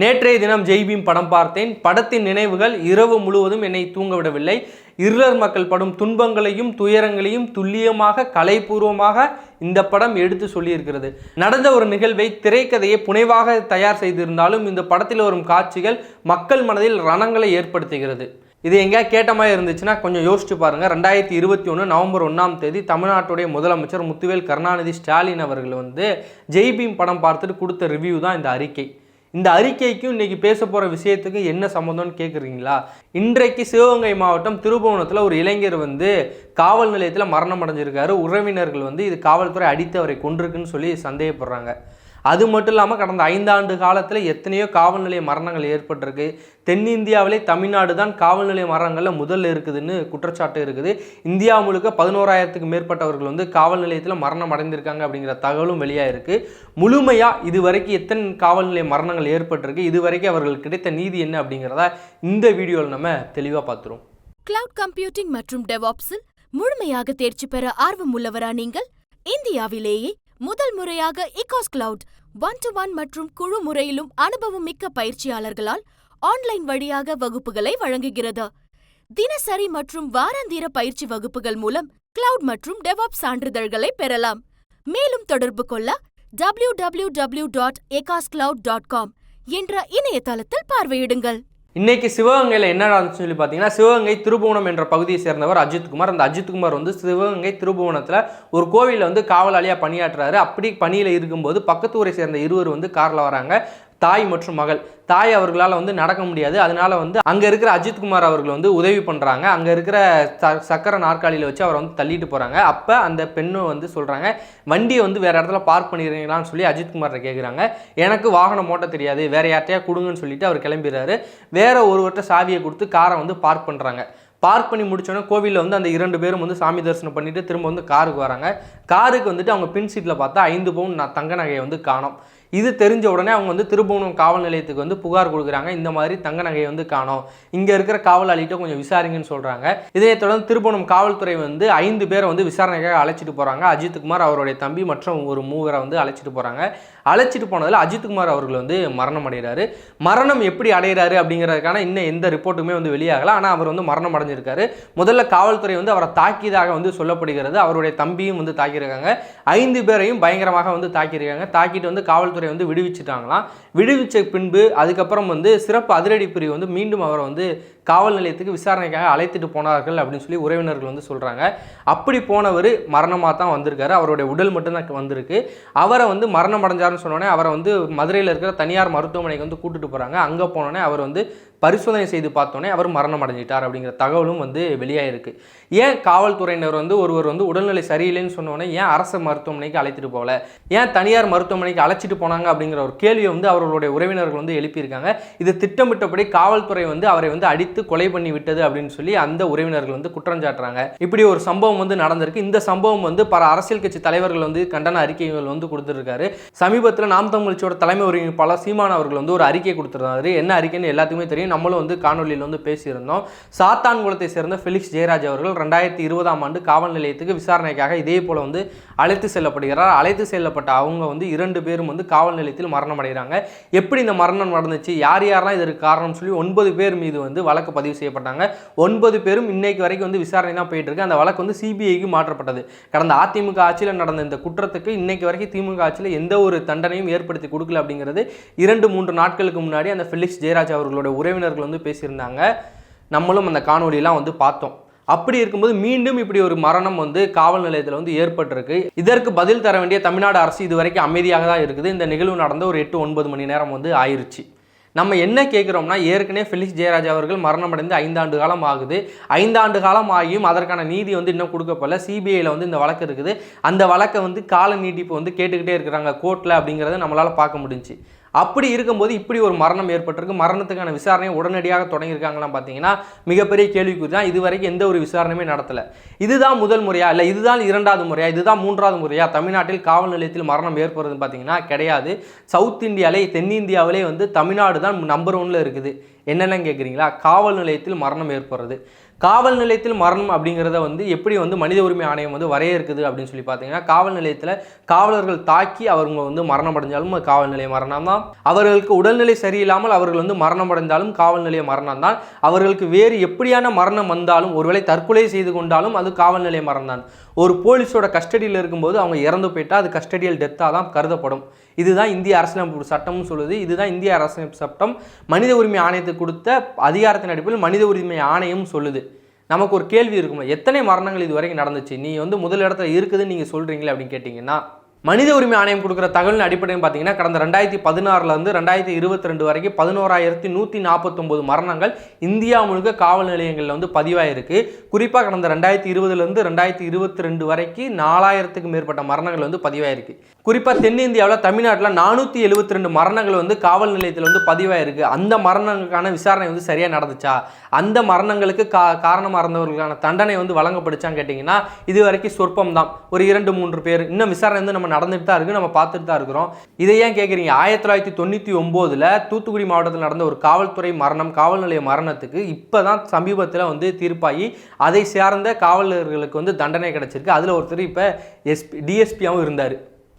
நேற்றைய தினம் ஜெய்பீம் படம் பார்த்தேன். படத்தின் நினைவுகள் இரவு முழுவதும் என்னை தூங்கவிடவில்லை. இருளர் மக்கள் படும் துன்பங்களையும் துயரங்களையும் துல்லியமாக கலைபூர்வமாக இந்த படம் எடுத்து சொல்லியிருக்கிறது. நடந்த ஒரு நிகழ்வை திரைக்கதையை புனைவாக தயார் செய்திருந்தாலும் இந்த படத்தில் வரும் காட்சிகள் மக்கள் மனதில் ரணங்களை ஏற்படுத்துகிறது. இது எங்கேயா கேட்ட மாதிரி இருந்துச்சுன்னா கொஞ்சம் யோசிச்சு பாருங்கள் ரெண்டாயிரத்தி இருபத்தி ஒன்று நவம்பர் ஒன்றாம் தேதி தமிழ்நாட்டுடைய முதலமைச்சர் முத்துவேல் கருணாநிதி ஸ்டாலின் அவர்கள் வந்து ஜெய்பீம் படம் பார்த்துட்டு கொடுத்த ரிவ்யூ தான் இந்த அறிக்கை. இந்த அறிக்கைக்கும் இன்றைக்கி பேச போகிற விஷயத்துக்கு என்ன சம்மந்தம்னு கேட்குறீங்களா இன்றைக்கு சிவகங்கை மாவட்டம் திருபுவனத்தில் ஒரு இளைஞர் வந்து காவல் நிலையத்தில் மரணம் அடைஞ்சிருக்காரு. உறவினர்கள் வந்து இது காவல்துறை அடித்து அவரை கொண்டிருக்குன்னு சொல்லி சந்தேகப்படுறாங்க. அது மட்டும் இல்லாமல் கடந்த ஐந்தாண்டு காலத்தில் எத்தனையோ காவல் நிலைய மரணங்கள் ஏற்பட்டிருக்கு. தென்னிந்தியாவிலே தமிழ்நாடு தான் காவல் நிலைய மரணங்களில் முதல்ல இருக்குதுன்னு குற்றச்சாட்டு இருக்குது. இந்தியா முழுக்க பதினோராயிரத்துக்கு மேற்பட்டவர்கள் வந்து காவல் நிலையத்தில் மரணம் அடைந்திருக்காங்க அப்படிங்கிற தகவலும் வெளியாக இருக்குது முழுமையாக இது வரைக்கும் எத்தனை காவல் நிலைய மரணங்கள் ஏற்பட்டிருக்கு? இது வரைக்கும் அவர்கள் கிடைத்த நீதி என்ன அப்படிங்கிறத இந்த வீடியோவில் நம்ம தெளிவாக பார்த்துருவோம். கிளவுட் கம்ப்யூட்டிங் மற்றும் டெவாப்ஸில் முழுமையாக தேர்ச்சி பெற ஆர்வம் உள்ளவரா நீங்கள்? இந்தியாவிலேயே முதல் முறையாக Ekaas cloud one to one மற்றும் குழு முறையிலும் அனுபவம் மிக்க பயிற்சியாளர்களால் ஆன்லைன் வழியாக வகுப்புகளை வழங்குகிறது. தினசரி மற்றும் வாராந்திர பயிற்சி வகுப்புகள் மூலம் கிளவுட் மற்றும் டெவாப் சான்றிதழ்களை பெறலாம். மேலும் தொடர்பு கொள்ள W W W dot Ekaas cloud dot com என்ற இணையதளத்தில் பார்வையிடுங்கள். இன்றைக்கி சிவகங்கையில் என்ன நடந்துச்சுன்னு சொல்லி பார்த்தீங்கன்னா சிவகங்கை திருபுவனம் என்ற பகுதியை சேர்ந்தவர் அஜித்குமார் அந்த அஜித்குமார் வந்து சிவகங்கை திருபுவனத்தில் ஒரு கோவிலில் வந்து காவலாளியாக பணியாற்றுறாரு. அப்படி பணியில் இருக்கும்போது பக்கத்து ஊரை சேர்ந்த இருவர் வந்து காரில் வராங்க. தாய் மற்றும் மகள். தாய் அவர்களால் வந்து நடக்க முடியாது. அதனால வந்து அங்கே இருக்கிற அஜித்குமார் அவர்கள் வந்து உதவி பண்ணுறாங்க அங்கே இருக்கிற ச சக்கர நாற்காலியில் வச்சு அவரை வந்து தள்ளிட்டு போகிறாங்க அப்போ அந்த பெண்ணும் வந்து சொல்கிறாங்க வண்டியை வந்து வேறு இடத்துல பார்க் பண்ணிடுறீங்களான்னு சொல்லி அஜித்குமாரை கேட்குறாங்க எனக்கு வாகனம் ஓட்ட தெரியாது. வேறு யார்ட்டையா கொடுங்கன்னு சொல்லிட்டு அவர் கிளம்பிடுறாரு. வேற ஒருவர்கிட்ட சாவியை கொடுத்து காரை வந்து பார்க் பண்ணுறாங்க பார்க் பண்ணி முடிச்சோன்னே கோவிலில் வந்து அந்த இரண்டு பேரும் வந்து சாமி தரிசனம் பண்ணிவிட்டு திரும்ப வந்து காருக்கு வராங்க. காருக்கு வந்துட்டு அவங்க பின் சீட்டில் பார்த்தா ஐந்து பவுன் நான் தங்க நகையை வந்து காணோம். இது தெரிஞ்ச உடனே அவங்க வந்து திருபுவனம் காவல் நிலையத்துக்கு வந்து புகார் கொடுக்குறாங்க. இந்த மாதிரி தங்க நகையை வந்து காணோம். இங்கே இருக்கிற காவலாளிகிட்ட கொஞ்சம் விசாரிங்கன்னு சொல்கிறாங்க இதை தொடர்ந்து திருபுவனம் காவல்துறை வந்து ஐந்து பேரை வந்து விசாரணைக்காக அழைச்சிட்டு போகிறாங்க அஜித்குமார் அவருடைய தம்பி மற்றும் ஒரு மூவரை வந்து அழைச்சிட்டு போகிறாங்க அழைச்சிட்டு போனதில் அஜித்குமார் அவர்கள் வந்து மரணம் அடைகிறாரு. மரணம் எப்படி அடைகிறாரு அப்படிங்கிறதுக்கான இன்னும் எந்த ரிப்போர்ட்டுமே வந்து வெளியாகலாம் ஆனால் அவர் வந்து மரணம் அடைஞ்சிருக்காரு. முதல்ல காவல்துறை வந்து அவரை தாக்கியதாக வந்து சொல்லப்படுகிறது. அவருடைய தம்பியும் வந்து தாக்கியிருக்காங்க. ஐந்து பேரையும் பயங்கரமாக வந்து தாக்கியிருக்காங்க. தாக்கிட்டு வந்து காவல்துறை வந்து விடுவிச்சிட்டாங்களாம். விடுவிச்ச பின்பு அதுக்கப்புறம் வந்து சிறப்பு அதிரடி பிரிவு வந்து மீண்டும் அவரை வந்து காவல் நிலையத்துக்கு விசாரணைக்காக அழைத்துட்டு போனார்கள் அப்படின்னு சொல்லி உறவினர்கள் வந்து சொல்கிறாங்க அப்படி போனவர் மரணமாக தான் வந்திருக்காரு. அவருடைய உடல் மட்டும்தான் வந்திருக்கு. அவரை வந்து மரணம் அடைஞ்சாருன்னு சொன்னோடனே அவரை வந்து மதுரையில் இருக்கிற தனியார் மருத்துவமனைக்கு வந்து கூட்டிட்டு போகிறாங்க அங்கே போனோடனே அவர் வந்து பரிசோதனை செய்து பார்த்தோன்னே அவர் மரணம் அடைஞ்சிட்டார் அப்படிங்கிற தகவலும் வந்து வெளியாயிருக்கு. ஏன் காவல்துறையினர் வந்து ஒருவர் வந்து உடல்நிலை சரியில்லைன்னு சொன்னோன்னே ஏன் அரசு மருத்துவமனைக்கு அழைத்துட்டு போகல? ஏன் தனியார் மருத்துவமனைக்கு அழைச்சிட்டு போனாங்க அப்படிங்கிற ஒரு கேள்வியை வந்து அவர்களுடைய உறவினர்கள் வந்து எழுப்பியிருக்காங்க. இது திட்டமிட்டபடி காவல்துறை வந்து அவரை வந்து அடித்து கொலை பண்ணி விட்டது அப்படின்னு சொல்லி அந்த உறவினர்கள் வந்து குற்றம் சாட்டுறாங்க. இப்படி ஒரு சம்பவம் வந்து நடந்திருக்கு. இந்த சம்பவம் வந்து பல அரசியல் கட்சி தலைவர்கள் வந்து கண்டன அறிக்கைகள் வந்து கொடுத்துருக்காரு. சமீபத்தில் நாம் தமிழ்ச்சியோட தலைமை ஒருங்கிணைப்பாளர் சீமான் அவர்கள் வந்து ஒரு அறிக்கை கொடுத்துருந்தாரு. என்ன அறிக்கைன்னு எல்லாத்துக்குமே தெரியும். நம்மளும் வந்து காணொலியில் வந்து பேசியிருந்தோம். சாத்தான்குளத்தை சேர்ந்த ஃபிலிக்ஸ் ஜெயராஜ் அவர்கள் ரெண்டாயிரத்தி இருபதாம் ஆண்டு காவல் நிலையத்துக்கு விசாரணைக்காக இதே போல் வந்து அழைத்து செல்லப்படுகிறார். அழைத்து செல்லப்பட்ட அவங்க வந்து இரண்டு பேரும் வந்து காவல் நிலையத்தில் மரணம் அடைகிறாங்க எப்படி இந்த மரணம் நடந்துச்சு? யார் யாரெல்லாம் இதற்கு காரணம் சொல்லி ஒன்பது பேர் மீது வந்து வழக்கு பதிவு செய்யப்பட்டாங்க. ஒன்பது பேரும் இன்னைக்கு வரைக்கும் வந்து விசாரணை தான் போயிட்டு இருக்கு அந்த வழக்கு வந்து சிபிஐக்கு மாற்றப்பட்டது. கடந்த அதிமுக ஆட்சியில் நடந்த இந்த குற்றத்துக்கு இன்னைக்கு வரைக்கும் திமுக ஆட்சியில் எந்த ஒரு தண்டனையும் ஏற்படுத்தி கொடுக்கல அப்படிங்கிறது இரண்டு மூன்று நாட்களுக்கு முன்னாடி அந்த ஃபிலிக்ஸ் ஜெயராஜ் அவர்களோட உறவினர்கள் வந்து பேசியிருந்தாங்க. நம்மளும் அந்த காணொலியெல்லாம் வந்து பார்த்தோம். அப்படி இருக்கும்போது மீண்டும் இப்படி ஒரு மரணம் வந்து காவல் நிலையத்தில் வந்து ஏற்பட்டிருக்கு. இதற்கு பதில் தர வேண்டிய தமிழ்நாடு அரசு இது வரைக்கும் அமைதியாக தான் இருக்குது. இந்த நிகழ்வு நடந்த ஒரு எட்டு ஒன்பது மணி நேரம் வந்து ஆயிருச்சு. நம்ம என்ன கேட்குறோம்னா ஏற்கனவே ஃபெலிக்ஸ் ஜெயராஜ் அவர்கள் மரணமடைந்து ஐந்தாண்டு காலம் ஆகுது. ஐந்தாண்டு காலம் ஆகியும் அதற்கான நீதி வந்து இன்னும் கொடுக்கப்படல. சிபிஐயில் வந்து இந்த வழக்கு இருக்குது. அந்த வழக்கை வந்து கால நீட்டிப்பு வந்து கேட்டுக்கிட்டே இருக்கிறாங்க கோர்ட்டில் அப்படிங்கிறத நம்மளால் பார்க்க முடிஞ்சு அப்படி இருக்கும்போது இப்படி ஒரு மரணம் ஏற்பட்டிருக்கு. மரணத்துக்கான விசாரணையை உடனடியாக தொடங்கியிருக்காங்களாம் பார்த்தீங்கன்னா மிகப்பெரிய கேள்விக்குறி தான். இது வரைக்கும் எந்த ஒரு விசாரணையுமே நடத்தலை. இதுதான் முதல் முறையா? இல்லை இதுதான் இரண்டாவது முறையா? இதுதான் மூன்றாவது முறையா? தமிழ்நாட்டில் காவல் நிலையத்தில் மரணம் ஏற்படுறதுன்னு பார்த்தீங்கன்னா கிடையாது. சவுத் இந்தியாவிலே தென்னிந்தியாவிலே வந்து தமிழ்நாடு தான் நம்பர் ஒன்ல இருக்குது. என்னென்னு கேட்குறீங்களா? காவல் நிலையத்தில் மரணம் ஏற்படுறது. காவல் நிலையத்தில் மரணம் அப்படிங்கிறத வந்து எப்படி வந்து மனித உரிமை ஆணையம் வந்து வரையறுக்குது அப்படின்னு சொல்லி பார்த்தீங்கன்னா காவல் நிலையத்தில் காவலர்கள் தாக்கி அவங்க வந்து மரணம் அடைஞ்சாலும் காவல் நிலைய மரணம் தான். அவர்களுக்கு உடல்நிலை சரியில்லாமல் அவர்கள் வந்து மரணம் அடைந்தாலும் காவல் நிலைய மரணம் தான். அவர்களுக்கு வேறு எப்படியான மரணம் வந்தாலும் ஒருவேளை தற்கொலை செய்து கொண்டாலும் அது காவல் நிலைய மரணம் தான். ஒரு போலீஸோட கஸ்டடியில் இருக்கும்போது அவங்க இறந்து போயிட்டால் அது கஸ்டடியல் டெத்தாக தான் கருதப்படும். இதுதான் இந்திய அரசியலமைப்பு சட்டம்னு சொல்லுது. இதுதான் இந்திய அரசியலமைப்பு சட்டம். மனித உரிமை ஆணையத்துக்கு கொடுத்த அதிகாரத்தின் அடிப்படையில் மனித உரிமை ஆணையம் சொல்லுது. நமக்கு ஒரு கேள்வி இருக்குமா எத்தனை மரணங்கள் இது வரைக்கும் நடந்துச்சு? நீ வந்து முதல் இடத்துல இருக்குதுன்னு நீங்கள் சொல்கிறீங்களே அப்படின்னு கேட்டிங்கன்னா மனித உரிமை ஆணையம் கொடுக்குற தகவலின் அடிப்படையில் பார்த்தீங்கன்னா கடந்த ரெண்டாயிரத்தி பதினாறுலேருந்து ரெண்டாயிரத்தி இருபத்தி ரெண்டு வரைக்கும் பதினோராயிரத்தி நூற்றி நாற்பத்தொம்போது மரணங்கள் இந்தியா முழுக்க காவல் நிலையங்களில் வந்து பதிவாயிருக்கு. குறிப்பாக கடந்த ரெண்டாயிரத்தி இருபதுலேருந்து ரெண்டாயிரத்தி இருபத்தி ரெண்டு வரைக்கும் நாலாயிரத்துக்கு மேற்பட்ட மரணங்கள் வந்து பதிவாயிருக்கு. குறிப்பாக தென்னிந்தியாவில் தமிழ்நாட்டில் நானூற்றி எழுபத்தி ரெண்டு மரணங்கள் வந்து காவல் நிலையத்தில் வந்து பதிவாயிருக்கு. அந்த மரணங்களுக்கான விசாரணை வந்து சரியாக நடந்துச்சா? அந்த மரணங்களுக்கு கா காரணமாக இருந்தவர்களுக்கான தண்டனை வந்து வழங்கப்படுச்சான்னு கேட்டிங்கன்னா இது வரைக்கும் சொற்பம் தான் ஒரு இரண்டு மூன்று பேர் இன்னும் விசாரணை வந்து நம்ம நடந்துட்டு தான் இருக்குது நம்ம பார்த்துட்டு தான் இருக்கிறோம். இதை ஏன் கேட்குறீங்க ஆயிரத்தி தொள்ளாயிரத்தி தொண்ணூற்றி ஒம்போதில் தூத்துக்குடி மாவட்டத்தில் நடந்த ஒரு காவல்துறை மரணம் காவல் நிலைய மரணத்துக்கு இப்போ தான் சமீபத்தில் வந்து தீர்ப்பாகி அதை சார்ந்த காவலர்களுக்கு வந்து தண்டனை கிடச்சிருக்கு. அதில் ஒருத்தர் இப்போ எஸ்பி டிஎஸ்பியாகவும் இருந்தார்.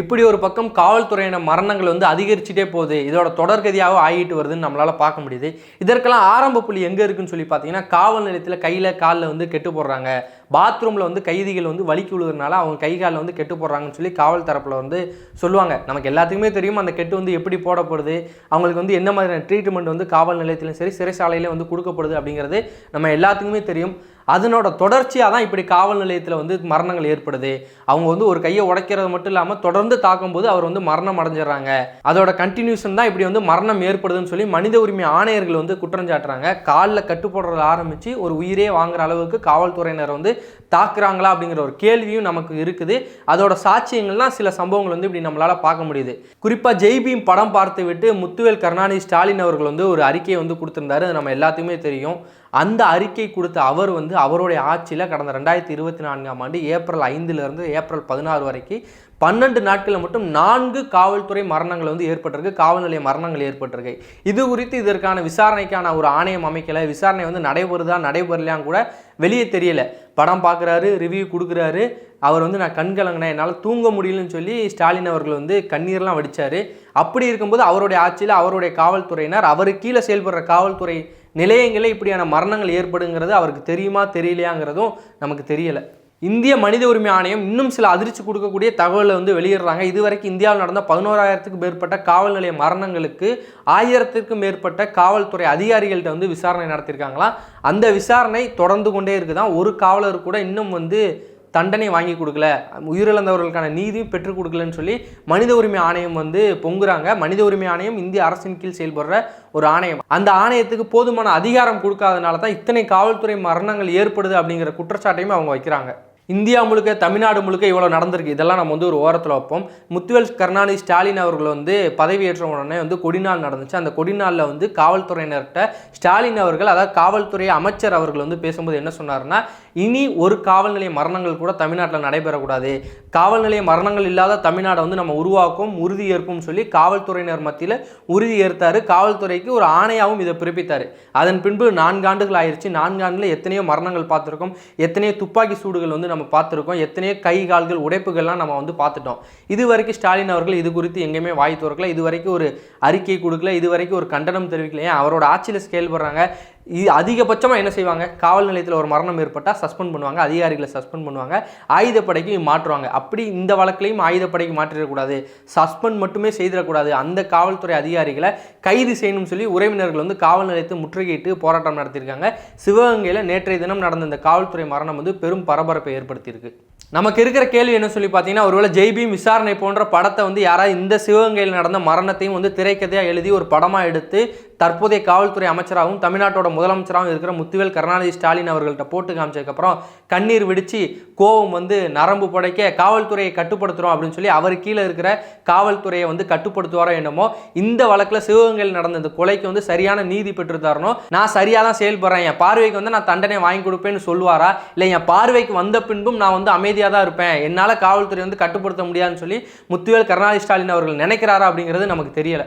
இப்படி ஒரு பக்கம் காவல்துறையின மரணங்கள் வந்து அதிகரிச்சுட்டே போகுது. இதோட தொடர்கதியாகவும் ஆகிட்டு வருதுன்னு நம்மளால் பார்க்க முடியுது. இதற்கெல்லாம் ஆரம்ப புள்ளி எங்கே இருக்குன்னு சொல்லி பார்த்தீங்கன்னா காவல் நிலையத்தில் கையில் காலில் வந்து கெட்டு போடுறாங்க. பாத்ரூமில் வந்து கைதிகள் வந்து வலிக்கு விழுதுனால அவங்க கை காலில் வந்து கெட்டு போடுறாங்கன்னு சொல்லி காவல் தரப்பில் வந்து சொல்லுவாங்க. நமக்கு எல்லாத்துக்குமே தெரியும் அந்த கெட்டு வந்து எப்படி போடப்படுது. அவங்களுக்கு வந்து என்ன மாதிரியான ட்ரீட்மெண்ட் வந்து காவல் நிலையத்திலும் சரி சிறைசாலையிலும் வந்து கொடுக்கப்படுது அப்படிங்கிறது நம்ம எல்லாத்துக்குமே தெரியும். அதனோட தொடர்ச்சியாக தான் இப்படி காவல் நிலையத்தில் வந்து மரணங்கள் ஏற்படுது. அவங்க வந்து ஒரு கையை உடைக்கிறது மட்டும் இல்லாமல் தொடர்ந்து தாக்கும்போது அவர் வந்து மரணம் அடைஞ்சிடுறாங்க. அதோட கண்டினியூஷன் தான் இப்படி வந்து மரணம் ஏற்படுதுன்னு சொல்லி மனித உரிமை ஆணையர்கள் வந்து குற்றம் சாட்டுறாங்க. காலில் கட்டு போடுறத ஆரம்பித்து ஒரு உயிரே வாங்குற அளவுக்கு காவல்துறையினர் வந்து தாக்குறாங்களா அப்படிங்கிற ஒரு கேள்வியும் நமக்கு இருக்குது. அதோட சாட்சியங்கள்லாம் சில சம்பவங்கள் வந்து இப்படி நம்மளால் பார்க்க முடியுது. குறிப்பாக ஜெய்பீம் படம் பார்த்து விட்டு முத்துவேல் கருணாநிதி ஸ்டாலின் அவர்கள் வந்து ஒரு அறிக்கையை வந்து கொடுத்துருந்தாரு. அது நம்ம எல்லாத்துக்குமே தெரியும். அந்த அறிக்கை கொடுத்த அவர் வந்து அவருடைய ஆட்சியில் கடந்த ரெண்டாயிரத்தி இருபத்தி நான்காம் ஆண்டு ஏப்ரல் ஐந்துலேருந்து ஏப்ரல் பதினாறு வரைக்கும் பன்னெண்டு நாட்களில் மட்டும் நான்கு காவல்துறை மரணங்கள் வந்து ஏற்பட்டிருக்கு காவல் நிலைய மரணங்கள் ஏற்பட்டிருக்கு. இது குறித்து இதற்கான விசாரணைக்கான ஒரு ஆணையம் அமைக்கலை. விசாரணை வந்து நடைபெறுதா நடைபெறலையான்னு கூட வெளியே தெரியல. படம் பார்க்குறாரு ரிவ்யூ கொடுக்குறாரு. அவர் வந்து நான் கண் கலங்கினேன் என்னால் தூங்க முடியலன்னு சொல்லி ஸ்டாலின் அவர்கள் வந்து கண்ணீர்லாம் வடித்தார் அப்படி இருக்கும்போது அவருடைய ஆட்சியில் அவருடைய காவல்துறையினர் அவர் கீழே செயல்படுற காவல்துறை நிலையங்களில் இப்படியான மரணங்கள் ஏற்படுங்கிறது அவருக்கு தெரியுமா தெரியலையாங்கிறதும் நமக்கு தெரியலை. இந்திய மனித உரிமை ஆணையம் இன்னும் சில அதிர்ச்சி கொடுக்கக்கூடிய தகவலை வந்து வெளியிடுறாங்க. இதுவரைக்கும் இந்தியாவில் நடந்த பதினோராயிரத்துக்கும் மேற்பட்ட காவல் நிலைய மரணங்களுக்கு ஆயிரத்திற்கும் மேற்பட்ட காவல்துறை அதிகாரிகள்கிட்ட வந்து விசாரணை நடத்தியிருக்காங்களாம். அந்த விசாரணை தொடர்ந்து கொண்டே இருக்குதான் ஒரு காவலர் கூட இன்னும் வந்து தண்டனை வாங்கி கொடுக்கல. உயிரிழந்தவர்களுக்கான நீதியும் பெற்றுக் கொடுக்கலன்னு சொல்லி மனித உரிமை ஆணையம் வந்து பொங்குறாங்க. மனித உரிமை ஆணையம் இந்திய அரசின் கீழ் செயல்படுற ஒரு ஆணையம். அந்த ஆணையத்துக்கு போதுமான அதிகாரம் கொடுக்காதனால தான் இத்தனை காவல்துறை மரணங்கள் ஏற்படுது அப்படிங்கிற குற்றச்சாட்டையும் அவங்க வைக்கிறாங்க. இந்தியா முழுக்க தமிழ்நாடு முழுக்க இவ்வளோ நடந்திருக்கு. இதெல்லாம் நம்ம வந்து ஒரு ஓரத்தில் வைப்போம். முத்துவேல் கருணாநிதி ஸ்டாலின் அவர்கள் வந்து பதவியேற்ற உடனே வந்து கொடிநாள் நடந்துச்சு. அந்த கொடிநாளில் வந்து காவல்துறையினர்கிட்ட ஸ்டாலின் அவர்கள் அதாவது காவல்துறை அமைச்சர் அவர்கள் வந்து பேசும்போது என்ன சொன்னார்னா இனி ஒரு காவல் நிலைய மரணங்கள் கூட தமிழ்நாட்டில் நடைபெறக்கூடாது. காவல் நிலைய மரணங்கள் இல்லாத தமிழ்நாடை வந்து நம்ம உருவாக்கும் உறுதி ஏற்போம் சொல்லி காவல்துறையினர் மத்தியில் உறுதி ஏற்றாரு. காவல்துறைக்கு ஒரு ஆணையாகவும் இதை பிறப்பித்தார். அதன் பின்பு நான்கு ஆண்டுகள் ஆயிடுச்சு நான்கு எத்தனையோ மரணங்கள் பார்த்துருக்கோம். எத்தனையோ துப்பாக்கி சூடுகள் வந்து நம்ம பார்த்துருக்கோம். எத்தனையோ கை கால்கள் உடைப்புகள்லாம் நம்ம வந்து பார்த்துட்டோம். இது வரைக்கும் ஸ்டாலின் அவர்கள் இது குறித்து எங்கேயுமே வாய் திறக்கல. இது வரைக்கும் ஒரு அறிக்கை கொடுக்கல. இது வரைக்கும் ஒரு கண்டனம் தெரிவிக்கல. ஏன்? அவரோட ஆட்சியில் செயல்படுறாங்க. இது அதிகபட்சமாக என்ன செய்வாங்க? காவல் நிலையத்தில் ஒரு மரணம் ஏற்பட்டால் சஸ்பெண்ட் பண்ணுவாங்க அதிகாரிகளை சஸ்பெண்ட் பண்ணுவாங்க ஆயுதப்படைக்கு மாற்றுவாங்க. அப்படி இந்த வழக்கிலையும் ஆயுதப்படைக்கு மாற்றிடக்கூடாது. சஸ்பெண்ட் மட்டுமே செய்திடக்கூடாது. அந்த காவல்துறை அதிகாரிகளை கைது செய்யணும்னு சொல்லி உறவினர்கள் வந்து காவல் நிலையத்தை முற்றுகையிட்டு போராட்டம் நடத்தியிருக்காங்க. சிவகங்கையில் நேற்றைய தினம் நடந்த இந்த காவல்துறை மரணம் வந்து பெரும் பரபரப்பை ஏற்படுத்தியிருக்கு. நமக்கு இருக்கிற கேள்வி என்ன சொல்லி பார்த்தீங்கன்னா ஒருவேளை ஜெய்பீம் விசாரணை போன்ற படத்தை வந்து யாராவது இந்த சிவகங்கையில் நடந்த மரணத்தையும் வந்து திரைக்கதையாக எழுதி ஒரு படமாக எடுத்து தற்போதைய காவல்துறை அமைச்சராகவும் தமிழ்நாட்டோட முதலமைச்சராகவும் இருக்கிற முத்துவேல் கருணாநிதி ஸ்டாலின் அவர்கள்ட்ட போட்டு காமிச்சதுக்கப்புறம் கண்ணீர் வெடிச்சு கோபம் வந்து நரம்பு புடைக்க காவல்துறையை கட்டுப்படுத்துகிறோம் அப்படின்னு சொல்லி அவர் கீழே இருக்கிற காவல்துறையை வந்து கட்டுப்படுத்துவாரோ என்னமோ இந்த வழக்கில் சிவகங்கையில் நடந்த இந்த கொலைக்கு வந்து சரியான நீதி பெற்று தரணும் நான் சரியாக தான் செயல்படுறேன் என் பார்வைக்கு வந்து நான் தண்டனை வாங்கி கொடுப்பேன்னு சொல்லுவாரா? இல்லை என் பார்வைக்கு வந்த பின்பும் நான் வந்து அமைதியாக தான் இருப்பேன். என்னால் காவல்துறை வந்து கட்டுப்படுத்த முடியாதுன்னு சொல்லி முத்துவேல் கருணாநிதி ஸ்டாலின் அவர்கள் நினைக்கிறாரா அப்படிங்கிறது நமக்கு தெரியலை.